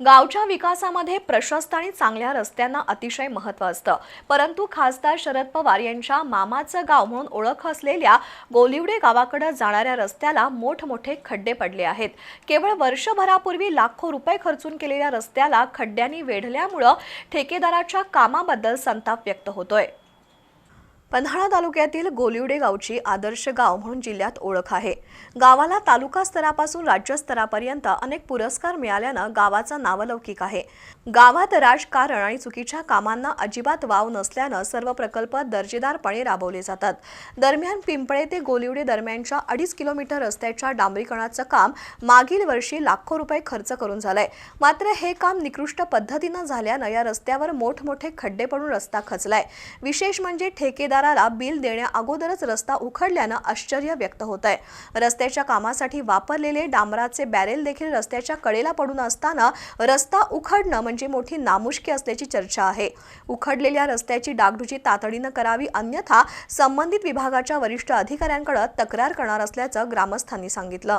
गावच्या विकासामध्ये प्रशस्त आणि चांगल्या रस्त्यांना अतिशय महत्त्व असतं. परंतु खासदार शरद पवार यांच्या मामाचं गाव म्हणून ओळख असलेल्या गोलिवडे गावाकडे जाणाऱ्या रस्त्याला मोठमोठे खड्डे पडले आहेत. केवळ वर्षभरापूर्वी लाखो रुपये खर्चून केलेल्या रस्त्याला खड्ड्यांनी वेढल्यामुळं ठेकेदाराच्या कामाबद्दल संताप व्यक्त होतोय. पन्हाळा तालुक्यातील गोलिवडे गावची आदर्श गाव म्हणून जिल्ह्यात ओळख आहे. गावाला तालुका स्तरापासून राज्य स्तरापर्यंत अनेक पुरस्कार मिळाल्यानं गावाचा नावलौकिक आहे. गावात राजकारण आणि चुकीच्या कामांना अजिबात वाव नसल्यानं सर्व प्रकल्प दर्जेदारपणे राबवले जातात. दरम्यान पिंपळे ते गोलिवडे दरम्यानच्या अडीच किलोमीटर रस्त्याच्या डांबरीकरणाचं काम मागील वर्षी लाखो रुपये खर्च करून झालंय. मात्र हे काम निकृष्ट पद्धतीनं झाल्यानं या रस्त्यावर मोठमोठे खड्डे पडून रस्ता खचलाय. विशेष म्हणजे ठेकेदाराला बिल देण्या अगोदरच रस्ता उखडल्यानं आश्चर्य व्यक्त होत आहे रस्त्याच्या कामासाठी वापरलेले डांबराचे बॅरेल देखील रस्त्याच्या कडेला पडून असताना रस्ता उखडणं म्हणजे मोठी नामुष्की असल्याची चर्चा आहे. उखडलेल्या रस्त्याची डागडुजी तातडीनं करावी अन्यथा संबंधित विभागाच्या वरिष्ठ अधिकाऱ्यांकडे तक्रार करणार असल्याचं ग्रामस्थांनी सांगितलं.